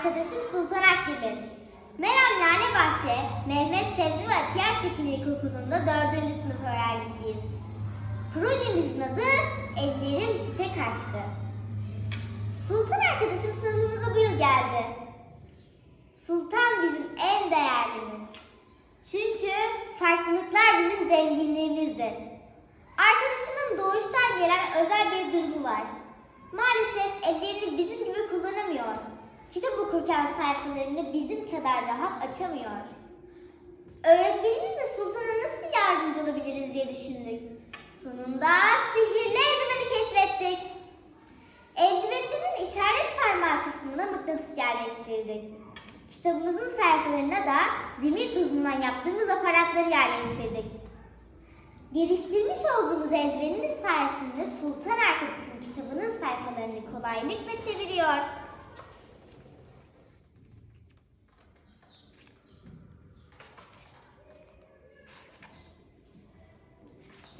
Arkadaşım Sultan Akdemir. Meram Lale Bahçe, Mehmet Fevzi ve Atiye Çekin İlkokulu'nda 4. sınıf öğrencisiyiz. Projemizin adı Ellerim Çiçek Açtı. Sultan arkadaşım sınıfımıza bu yıl geldi. Sultan bizim en değerlimiz. Çünkü farklılıklar bizim zenginliğimizdir. Arkadaşımın doğuştan gelen özel bir durumu var. Maalesef ellerini bizim gibi kullanamıyor. Kitap okurken sayfalarını bizim kadar rahat açamıyor. Öğretmenimizle Sultan'a nasıl yardımcı olabiliriz diye düşündük. Sonunda sihirli eldiveni keşfettik. Eldivenimizin işaret parmağı kısmına mıknatıs yerleştirdik. Kitabımızın sayfalarına da demir tuzundan yaptığımız aparatları yerleştirdik. Geliştirmiş olduğumuz eldivenimiz sayesinde Sultan arkadaşın kitabının sayfalarını kolaylıkla çeviriyor.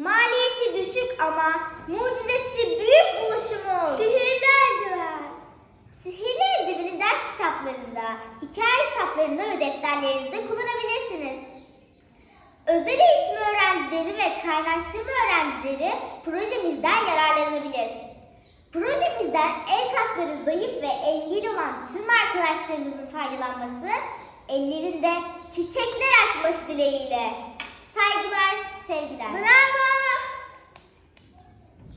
Maliyeti düşük ama mucizesi büyük buluşumuz. Sihirli eldiven. Sihirli eldiveni ders kitaplarında, hikaye kitaplarında ve defterlerinizde kullanabilirsiniz. Özel eğitim öğrencileri ve kaynaştırma öğrencileri projemizden yararlanabilir. Projemizden el kasları zayıf ve engel olan tüm arkadaşlarımızın faydalanması, ellerinde çiçekler açması dileğiyle. Saygılar!